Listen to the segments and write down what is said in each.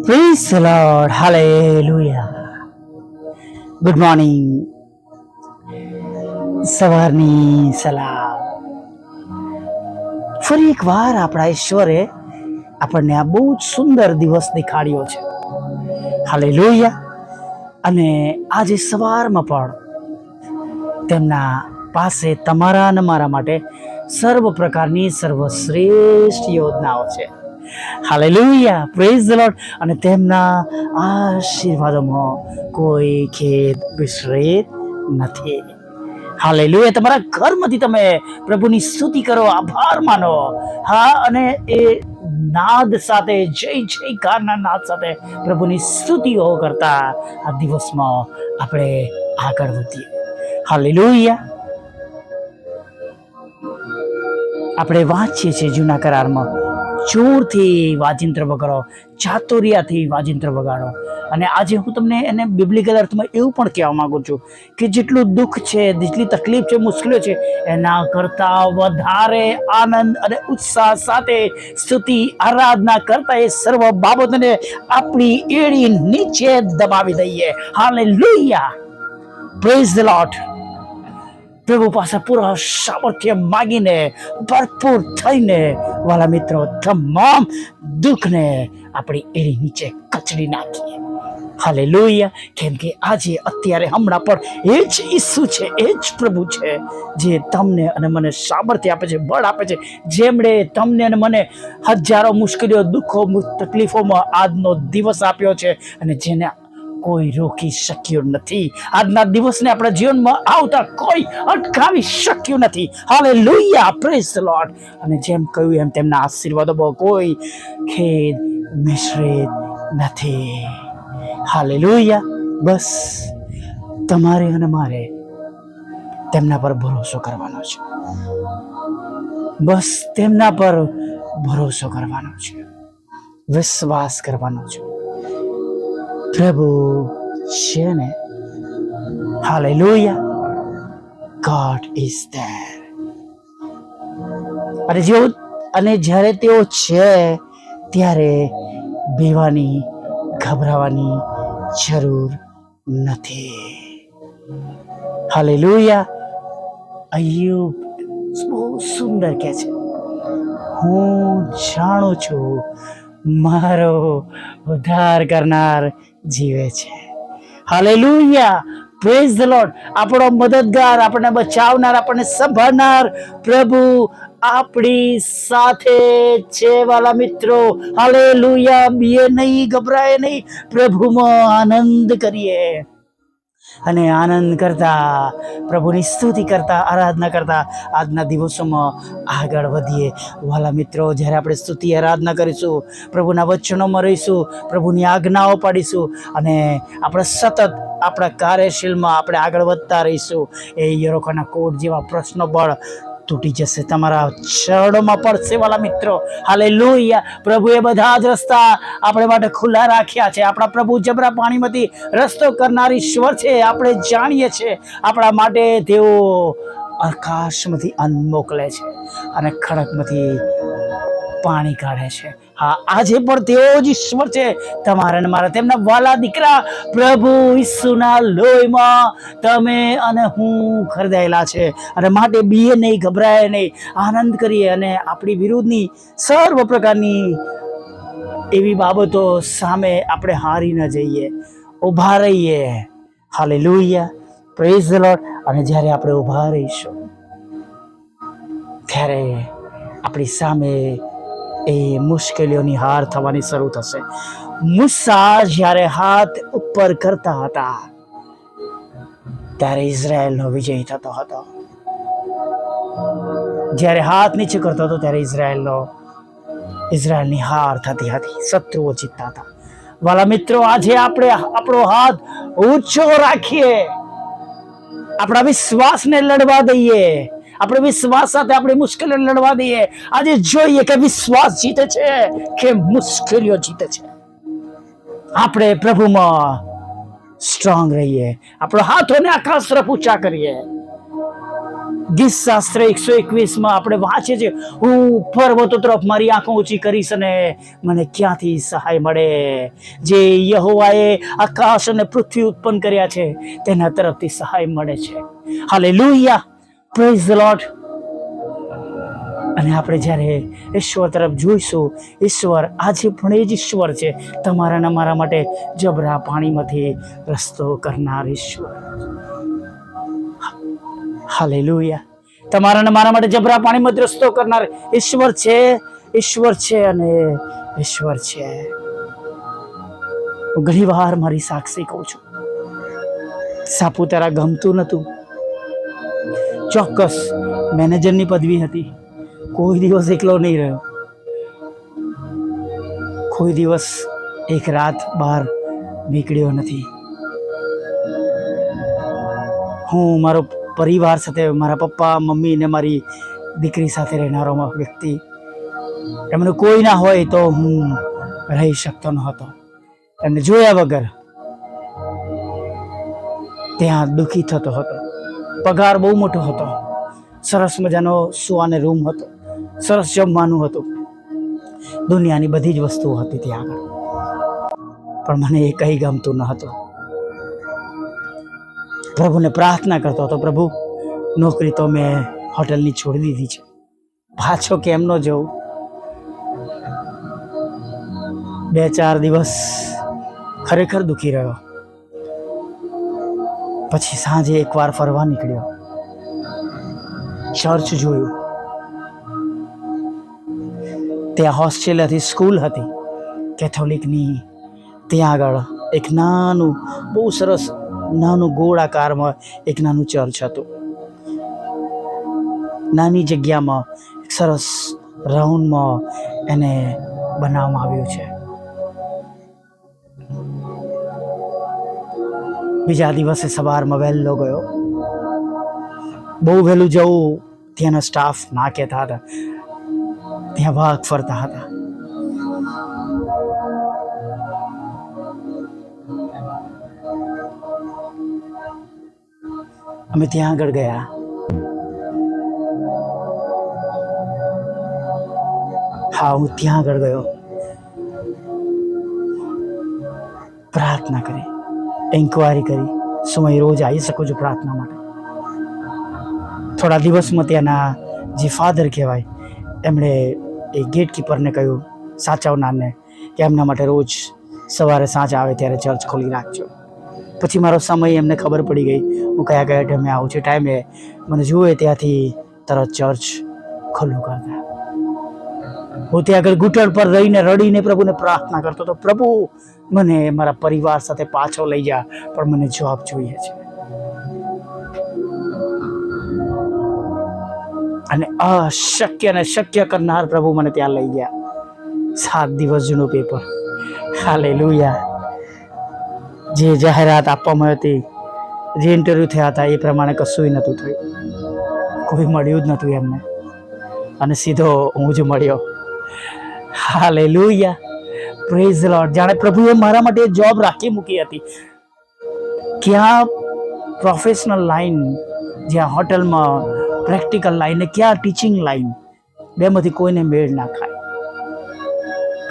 The Lord. Hallelujah. Good morning સવારની સલામ. ફરી એક વાર આપણા ઈશ્વરે આપણને આ બહુ જ સુંદર દિવસ દેખાડ્યો છે. હાલે અને આજે સવારમાં પણ તેમના પાસે તમારા અને મારા માટે સર્વ પ્રકારની સર્વશ્રેષ્ઠ યોજનાઓ છે. હાલેલુયા પ્રેઝ ધ લોર્ડ અને તેમના આશીર્વાદોમાં કોઈ ખેદ વિશ્રેત નથી. હાલેલુયા તમારા ઘરમાંથી તમે પ્રભુની સ્તુતિ કરો. આભાર માનો. હા, અને એ નાદ સાથે, જય જયકારના નાદ સાથે પ્રભુની સ્તુતિઓ કરતા આ દિવસમાં આપણે આગળ વધીએ. હાલેલુયા આપણે વાંચીએ છીએ જૂના કરારમાં. જોરથી વાજિંત્ર વગાડો, ચાતુર્યાથી વાજિંત્ર વગાડો. અને આજે હું તમને એને બિબ્લિકલ અર્થમાં એવું પણ કહેવા માંગુ છું કે જેટલું દુઃખ છે, જેટલી તકલીફ છે, મુશ્કેલીઓ છે, એના કરતા વધારે આનંદ અને ઉત્સાહ સાથે સ્તુતિ, આરાધના કરતા એ સર્વ બાબતોને આપણી એડી નીચે દબાવી દઈએ. હાલે લુયા પ્રેઝ ધ લોટ પ્રભુ પાસે પૂરા સામર્થ્ય માગીને, ભરપૂર થઈને, વાલા મિત્રો, તમામ દુઃખને આપણી એની નીચે કચડી નાખીએ. હાલે લોહિયા કેમ કે આજે અત્યારે હમણાં પણ એ જ ઈસુ છે, એ જ પ્રભુ છે, જે તમને અને મને સામર્થ્ય આપે છે, બળ આપે છે. જેમણે તમને અને મને હજારો મુશ્કેલીઓ, દુઃખો, તકલીફોમાં આજનો દિવસ આપ્યો છે અને જેને કોઈ રોકી શક્યું નથી. આજના દિવસને આપણા જીવનમાં આવતા કોઈ અટકાવી શક્યું નથી. હાલે લોહિયા પ્રેસ લોટ અને જેમ કહ્યું એમ તેમના આશીર્વાદો કોઈ ખેદ, મિશ્રિત નથી. હાલે લોહિયા બસ તમારે અને મારે તેમના પર ભરોસો કરવાનો છે. બસ તેમના પર ભરોસો કરવાનો છે. વિશ્વાસ કરવાનો છે. પ્રભુ છે ને હાલેલુયા ગોડ ઇઝ ધેર અને જેઓ અને જ્યારે તેઓ છે, ત્યારે બેવાની ગભરાવાની જરૂર નથી. હાલેલુયા અયુબ બહુ સુંદર કહે છે. હું જાણું છું મારો ઉદ્ધાર કરનાર જીવે છે. હાલેલુયા પ્રેઝ ધ લોર્ડ આપણો મદદગાર, આપણને બચાવનાર, આપણને સંભાળનાર પ્રભુ આપણી સાથે છે વાલા મિત્રો. હાલેલુયા બીએ નહીં ગભરાય નહીં. પ્રભુમાં આનંદ કરીએ. અને આનંદ કરતા, પ્રભુની સ્તુતિ કરતા, આરાધના કરતા, આજના દિવસોમાં આગળ વધીએ. વાલા મિત્રો, જ્યારે આપણે સ્તુતિ, આરાધના કરીશું, પ્રભુના વચનોમાં રહીશું, પ્રભુની આજ્ઞાઓ પાડીશું અને આપણે સતત આપણા કાર્યશીલમાં આપણે આગળ વધતા રહીશું. એ યરોખાના કોટ જેવા પ્રશ્નો બળ તૂટી જશે. તમારા ચરણોમાં પડશે વાલા મિત્રો. હાલે પ્રભુએ બધા જ રસ્તા આપણે માટે ખુલ્લા રાખ્યા છે. આપણા પ્રભુ જબરા પાણીમાંથી રસ્તો કરનાર ઈશ્વર છે. આપણે જાણીએ છીએ. આપણા માટે તેઓ આકાશમાંથી અન્ન મોકલે છે અને ખડકમાંથી પાણી કાઢે છે. હા, આજે પણ તેઓ જ ઈશ્વર છે. તમારા અને મારા તેમના વાલા દીકરા પ્રભુ ઈસુના લોહીમાં તમે અને હું ખરીદાયેલા છે. અને માટે બીએ નહીં, ગભરાય નહીં, આનંદ કરીએ અને આપણી વિરુદ્ધની સર્વ પ્રકારની એવી બાબતો સામે આપણે હારી ન જઈએ. ઊભા રહીએ. હાલે લોહિયા પ્રેઝ ધ લોર્ડ અને જ્યારે આપણે ઊભા રહીશું, ત્યારે આપણી સામે એ મુશ્કેલીઓની હાર થવાની શરૂ થશે. મુસા જ્યારે હાથ ઉપર કરતા હતા, ત્યારે ઇઝરાયલનો વિજય થતો હતો. જ્યારે હાથ નીચે કરતો હતો, ત્યારે ઇઝરાયલનો, ઇઝરાયલની હાર થતી હતી. શત્રુઓ જીતતા હતા. વાલા મિત્રો, આજે આપણે આપણો હાથ ઊંચો રાખીએ. આપણા વિશ્વાસને લડવા દઈએ. આપણે વિશ્વાસ સાથે આપણી મુશ્કેલીઓ લડવા દઈએ. આજે જોઈએ કે વિશ્વાસ જીતે છે કે મુશ્કેલીઓ જીતે છે. આપણે પ્રભુમાં સ્ટ્રોંગ રહીએ. આપણો હાથોને આકાશ તરફ ઊંચા કરીએ. ગીત શાસ્ત્ર એકસો એકવીસમાં આપણે વાંચીએ છીએ હું પર્વતો તરફ મારી આંખો ઊંચી કરીશ અને મને ક્યાંથી સહાય મળે? જે યહોવાએ આકાશ અને પૃથ્વી ઉત્પન્ન કર્યા છે, તેના તરફથી સહાય મળે છે. હાલે લુહિયા પ્રેઝ લોટ અને આપણે જ્યારે ઈશ્વર તરફ જોઈશું, ઈશ્વર આજે પણ એ જ ઈશ્વર છે. તમારા મારા માટે જબરા પાણીમાંથી રસ્તો કરનાર ઈશ્વર. હાલેલુયા તમારા તમારાને મારા માટે જબરા પાણીમાંથી રસ્તો કરનાર ઈશ્વર છે ઈશ્વર છે અને ઈશ્વર છે. હું ઘણી વાર મારી સાક્ષી કહું છું. સાપુતારા ગમતું નહોતું ચોક્કસ મેનેજરની પદવી હતી. કોઈ દિવસ એકલો નહીં રહ્યો. કોઈ દિવસ એક રાત બહાર નીકળ્યો નથી. હું મારો પરિવાર સાથે, મારા પપ્પા, મમ્મી ને મારી દીકરી સાથે રહેનારો વ્યક્તિ. એમનું કોઈ ના હોય તો હું રહી શકતો ન હતો એમને જોયા વગર ત્યાં દુઃખી થતો હતો. પગાર બહુ મોટો હતો. સરસ મજાનો સુવાને રૂમ હતો. સરસ જમવાનું હતું. દુનિયાની બધી જ વસ્તુઓ હતી ત્યાં આગળ. પણ મને એ કંઈ ગમતું ન હતું. પ્રભુને પ્રાર્થના કરતો હતો, પ્રભુ, નોકરી તો મેં હોટલની છોડી દીધી છે. પાછો કેમ ન જવું? બે ચાર દિવસ ખરેખર દુખી રહ્યો. પછી સાંજે એકવાર ફરવા નીકળ્યો. ચર્ચ જોયું. ત્યાં હોસ્ટેલ હતી સ્કૂલ હતી. કેથોલિકની ત્યાં આગળ એક નાનું, બહુ સરસ નાનું ગોળાકારમાં એક નાનું ચર્ચ હતું. નાની જગ્યામાં સરસ રાઉન્ડમાં એને બનાવવામાં આવ્યું છે. બીજા દિવસે સવારમાં વહેલો ગયો. બહુ વહેલું જવું ત્યાંના સ્ટાફ ના કહેતા હતા. ત્યાં વાઘ ફરતા હતા. અમે ત્યાં આગળ ગયા. હા, હું ત્યાં આગળ ગયો. પ્રાર્થના કરી. એન્ક્વાયરી કરી. શું અહીં રોજ આવી શકું છું પ્રાર્થના માટે. થોડા દિવસમાં ત્યાંના જે ફાધર કહેવાય, એમણે એ ગેટકીપરને કહ્યું, સાચવનારને, કે એમના માટે રોજ સવારે સાંજ આવે ત્યારે ચર્ચ ખોલી રાખજો. પછી મારો સમય એમને ખબર પડી ગઈ, હું કયા કયા ટાઈમે આવું છું ટાઈમે મને જુએ ત્યાંથી તરત ચર્ચ ખુલ્લું કરતા હું ત્યાં આગળ ઘૂંટણ પર રહીને, રડીને પ્રભુને પ્રાર્થના કરતો હતો, પ્રભુ, મને મારા પરિવાર સાથે પાછો લઈ જા, પણ મને જવાબ જોઈએ છે. અને અશક્ય ને શક્ય કરનાર પ્રભુ મને ત્યાં લઈ ગયા. સાત દિવસ જૂનું પેપર હાલે જે જાહેરાત આપવામાં હતી, જે ઇન્ટરવ્યૂ થયા હતા, એ પ્રમાણે કશું નહોતું થયું. કોઈ મળ્યું જ નહોતું એમને. અને સીધો હું જ મળ્યો. હાલે પ્રેઝ લોર્ડ જાણે પ્રભુએ મારા માટે જોબ રાખી મૂકી હતી. ક્યાં પ્રોફેશનલ લાઈન જ્યાં હોટલમાં પ્રેક્ટિકલ લાઈન ને ક્યાં ટીચિંગ લાઈન બેમાંથી કોઈને મેળ ના ખાય.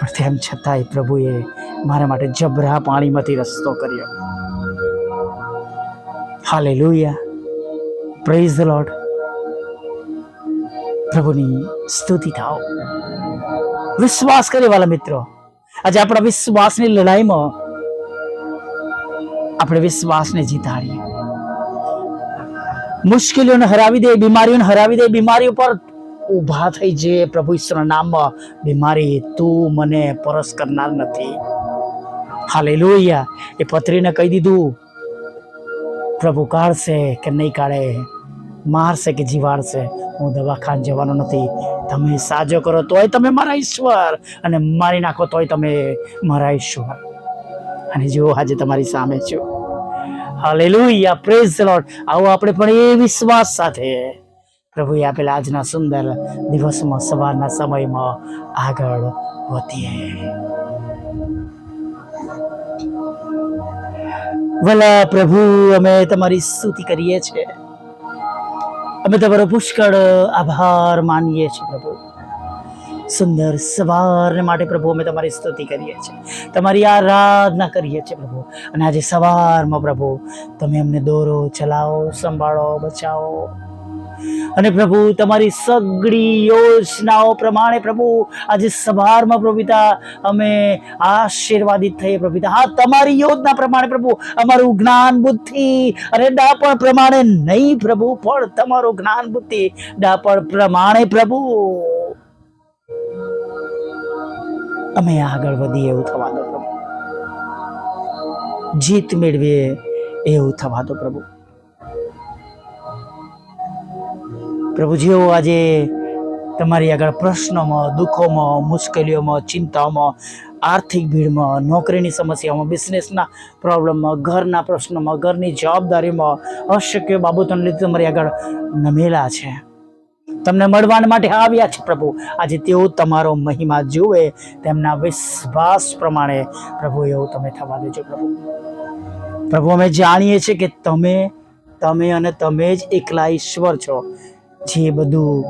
પણ તેમ છતાંય પ્રભુએ મારા માટે જબરા પાણીમાંથી રસ્તો કર્યો. હાલે પ્રેઝ ધ લોર્ડ પ્રભુની સ્તુતિ થાઓ. વિશ્વાસ કરે વાલા મિત્રો. આજે આપણા વિશ્વાસની લડાઈમાં આપણે વિશ્વાસને જીતાડીએ. મુશ્કેલીઓને હરાવી દે, બીમારીઓને હરાવી દે, બીમારીઓ પર ઊભા થઈ જે પ્રભુ ઈશ્વરના નામમાં બીમારી, તું મને પરસ કરનાર નથી. હાલે એ પત્રીને કહી દીધું, પ્રભુ કાઢશે કે નહીં કાઢે? મારશે કે જીવાડશે? હું દવાખાન જવાનો નથી. તમે સાજો કરો તોય તમે મારા ઈશ્વર અને મારી નાખો તોય તમે મારા ઈશ્વર. અને જો આજે તમારી સામે છું. હાલેલુયા પ્રેઝ લોર્ડ આવો આપણે પણ એ વિશ્વાસ સાથે પ્રભુએ આપેલા આજના સુંદર દિવસમાં, સવારના સમયમાં આગળ વધીએ. ભલા પ્રભુ, અમે તમારી સ્તુતિ કરીએ છીએ. અમે તમારો પુષ્કળ, આભાર માનીએ છીએ પ્રભુ. સુંદર સવારને માટે પ્રભુ અમે તમારી સ્તુતિ કરીએ છીએ. તમારી આરાધના કરીએ છીએ પ્રભુ. અને આજે સવારમાં પ્રભુ, તમે અમને દોરો, ચલાવો, સંભાળો, બચાવો. અને પ્રભુ, તમારી સગડી યોજનાઓ પ્રમાણે પ્રભુ, આજે સવારમાં પ્રભુતા અમે આશીર્વાદિત થઈએ પ્રભુતા હા, તમારી યોજના પ્રમાણે પ્રભુ, અમારું જ્ઞાન બુદ્ધિ અને ડાપણ પ્રમાણે નહીં પ્રભુ, પણ તમારું જ્ઞાન બુદ્ધિ, ડાપણ પ્રમાણે પ્રભુ. અમે આગળ વધીએ એવું થવા દો પ્રભુ. જીત મેળવીએ એવું થવા દો પ્રભુ. પ્રભુ જેઓ આજે તમારી આગળ પ્રશ્નોમાં, દુઃખોમાં, મુશ્કેલીઓમાં, ચિંતાઓમાં, આર્થિક ભીડમાં, નોકરીની સમસ્યાઓમાં બિઝનેસના પ્રોબ્લેમમાં ઘરના પ્રશ્નોમાં, ઘરની જવાબદારીમાં, અશક્ય બાબતોને લીધે તમારી આગળ નમેલા છે. તમને મળવા માટે આવ્યા છે પ્રભુ. આજે તેઓ તમારો મહિમા જુએ, તેમના વિશ્વાસ પ્રમાણે પ્રભુ, એવું તમે થવા દેજો પ્રભુ. પ્રભુ, અમે જાણીએ છીએ કે તમે તમે અને તમે જ એકલા ઈશ્વર છો. જે બધું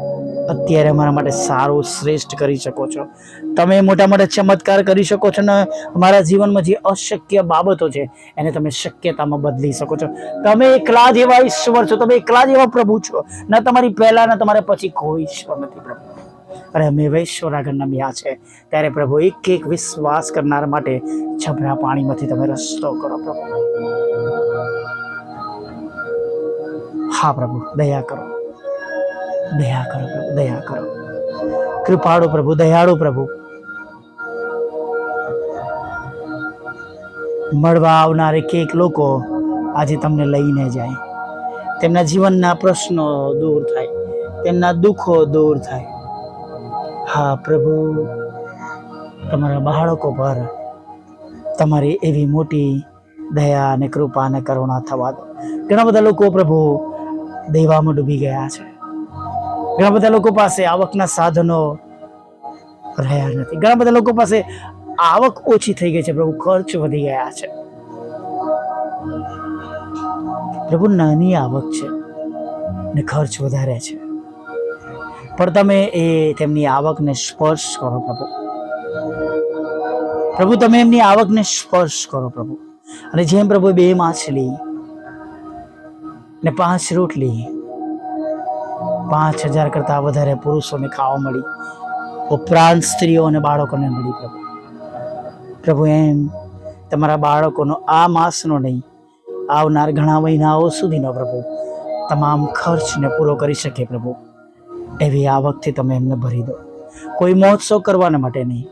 અત્યારે અમારા માટે સારું શ્રેષ્ઠ કરી શકો છો. તમે મોટા મોટા ચમત્કાર કરી શકો છો ને અમારા જીવનમાં જે અશક્ય બાબતો છે, એને તમે શક્યતામાં બદલી શકો છો. તમે એકલા જ એવા ઈશ્વર છો, તમે એકલા જ એવા પ્રભુ છો. ના તમારી પહેલા, ના તમારે પછી કોઈ ઈશ્વર નથી પ્રભુ. અરે અમે વૈશ્વર આગળ નમ્યા છે. ત્યારે પ્રભુ એક એક વિશ્વાસ કરનાર માટે છબરા પાણીમાંથી તમે રસ્તો કરો પ્રભુ. હા પ્રભુ, દયા કરો. દયા કરો પ્રભુ, દયા કરો. કૃપાળુ પ્રભુ, દયાળુ પ્રભુ. મળવા આવનાર એક લોકો આજે તમને લઈને જાય. તેમના જીવનના પ્રશ્નો દૂર થાય, તેમના દુઃખો દૂર થાય. હા પ્રભુ, તમારા બાળકો પર તમારી એવી મોટી દયા અને કૃપા અને કરુણા થવા દો. ઘણા બધા લોકો પ્રભુ દેવામાં ડૂબી ગયા છે. ઘણા બધા લોકો પાસે આવકના સાધનો રહ્યા નથી. ઘણા બધા લોકો પાસે આવક ઓછી થઈ ગઈ છે, પ્રભુ ખર્ચ વધી ગયા છે. પ્રભુ, નાની આવક છે ને ખર્ચ વધારે છે. પણ તમે એ તેમની આવકને સ્પર્શ કરો, પ્રભુ. પ્રભુ, તમે એમની આવકને સ્પર્શ કરો, પ્રભુ. અને જેમ પ્રભુ બે માછલી ને પાંચ રોટલી પાંચ હજાર કરતાં વધારે પુરુષોને ખાવા મળી. ઉપરાંત સ્ત્રીઓ અને બાળકોને મળી પ્રભુ. પ્રભુ એમ તમારા બાળકોનો આ માસનો નહીં, આવનાર ઘણા મહિનાઓ સુધીનો પ્રભુ. તમામ ખર્ચને પૂરો કરી શકે પ્રભુ. એવી આવકથી તમે એમને ભરી દો. કોઈ મહોત્સવ કરવાના માટે નહીં.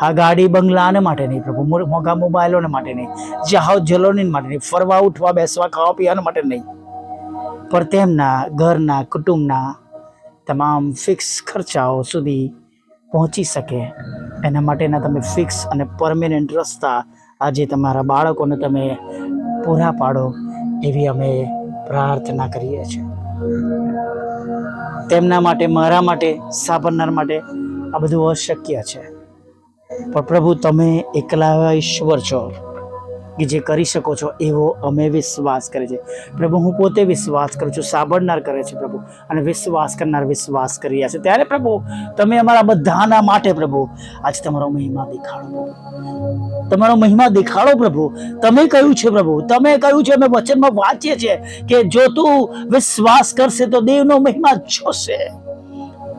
આ ગાડી બંગલાને માટે નહીં પ્રભુ મોંઘા મોબાઈલોને માટે નહીં. જહાજ જલોની માટે નહીં, ફરવા, ઉઠવા, બેસવા ખાવા પીવાના માટે નહીં. પણ તેમના ઘરના, કુટુંબના તમામ ફિક્સ ખર્ચાઓ સુધી પહોંચી શકે. એના માટેના તમે ફિક્સ અને પરમેનન્ટ રસ્તા આજે તમારા બાળકોને તમે પૂરા પાડો એવી અમે પ્રાર્થના કરીએ છીએ. તેમના માટે, મારા માટે સાબરનાર માટે આ બધું અશક્ય છે. પણ પ્રભુ, તમે એકલા ઈશ્વર છો. કે જે કરી શકો છો એવો અમે વિશ્વાસ કરે છે પ્રભુ, હું પોતે વિશ્વાસ કરું છું, સાંભળનાર કરે છે પ્રભુ, અને વિશ્વાસ કરનાર વિશ્વાસ કરી રહ્યા છે. ત્યારે પ્રભુ, તમે અમારા બધાના માટે પ્રભુ, આજે તમારો મહિમા દેખાડો. તમારો મહિમા દેખાડો પ્રભુ. તમે કહ્યું છે પ્રભુ, તમે કહ્યું છે, અમે વચનમાં વાંચીએ છીએ કે જો તું વિશ્વાસ કરશે તો દેવનો મહિમા જોશે.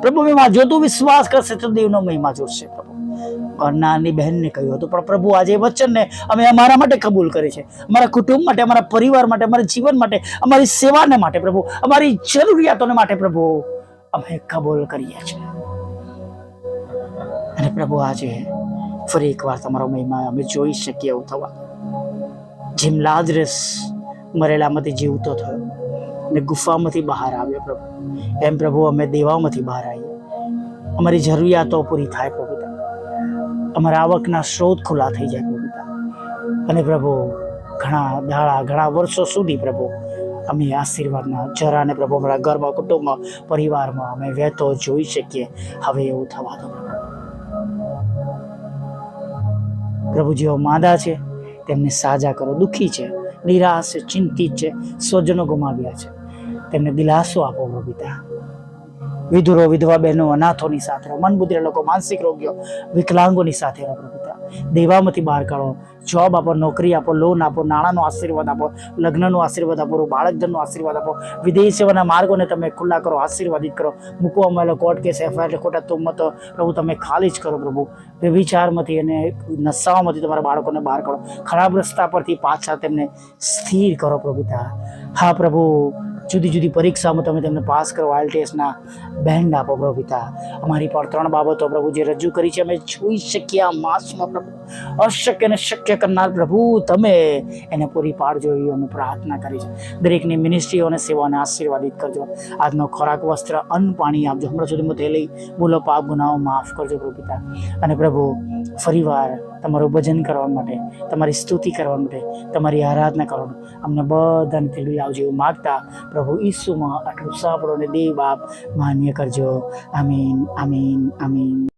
પ્રભુ, મહિમા, જો તું વિશ્વાસ કરશે તો દેવનો મહિમા જોશે પ્રભુ. નાની બહેનને કહ્યું હતું, પણ પ્રભુ આજે એ વચનને અમે અમારા માટે કબૂલ કરે છે. અમારા કુટુંબ માટે, અમારા પરિવાર માટે, અમારા જીવન માટે, અમારી સેવાને માટે પ્રભુ, અમારી જરૂરિયાતોને માટે પ્રભુ અમે કબૂલ કરીએ છીએ. અને પ્રભુ આજે ફરી એકવાર તમારો મહિમા અમે જોઈ શકીએ એવું થવા જેમ લાદરસ મરેલામાંથી જીવતો થયો અને ગુફામાંથી બહાર આવ્યો પ્રભુ. એમ પ્રભુ અમે દેવામાંથી બહાર આવીએ. અમારી જરૂરિયાતો પૂરી થાય પ્રભુ અમારા આવકના સ્ત્રોત ખુલ્લા થઈ જાય પ્રભુ. અને પ્રભુ, ઘણા દાડા, ઘણા વર્ષો સુધી પ્રભુ, અમે આશીર્વાદના જરાને પ્રભુ, અમારા ઘરમાં, કુટુંબમાં, પરિવારમાં અમે વહેતો જોઈ શકીએ હવે એવું થવા દો. પ્રભુ જેઓ માંદા છે, તેમને સાજા કરો દુઃખી છે, નિરાશ છે ચિંતિત છે, સ્વજનો ગુમાવ્યા છે તેમને દિલાસો આપો પ્રભુ પિતા વિધુરો, વિધવા બહેનો, અનાથોની સાથે મન બુદ્ધિના લોકો, માનસિક રોગીઓ, વિકલાંગોની સાથે પ્રભુ પિતા દેવામાંથી બહાર કાઢો. જોબ આપો, નોકરી આપો લોન આપો, નાણાંનો આશીર્વાદ આપો, લગ્નનો આશીર્વાદ આપો, બાળકધનનો આશીર્વાદ આપો વિદેશ સેવાના માર્ગોને તમે ખુલ્લા કરો, આશીર્વાદિત કરો. મૂકવામાં આવેલો કોર્ટ કેસ એફઆઈઆર ખોટા તુમ્મતો પ્રભુ, તમે ખાલી જ કરો પ્રભુ. વિચારમાંથી અને નશાઓમાંથી તમારા બાળકોને બહાર કાઢો. ખરાબ રસ્તા પરથી પાછા તેમને સ્થિર કરો પ્રભુ હા પ્રભુ જુદી જુદી પરીક્ષામાં તમે તેમને પાસ કરો આઈએલટીએસના બેન્ડ આપો પ્રભુ પિતા. અમારી પર ત્રણ બાબતો પ્રભુ જે રજૂ કરી છે, અમે જોઈ શકીએ, આ માસમાં પ્રભુ. અશક્યને શક્ય કરનાર પ્રભુ તમે એને પૂરી પાડજો એવી અમે પ્રાર્થના કરી છે. દરેકની મિનિસ્ટ્રીઓ અને સેવાને આશીર્વાદિત કરજો. આજનો ખોરાક, વસ્ત્ર, અન્ન, પાણી આપજો. હમણાં સુધી તે લઈ બોલો, પાપ, ગુનાઓ માફ કરજો પ્રભુ પિતા. અને પ્રભુ, ફરીવાર તમારું ભજન કરવા માટે, તમારી સ્તુતિ કરવા માટે, તમારી આરાધના કરવા અમને બધાને તેડી લાવજો એવું માગતા પ્રભુ ઈસુમાં આટલું સાંભળો ને દેવ બાપ માન્ય કરજો. આમીન આમીન આમીન.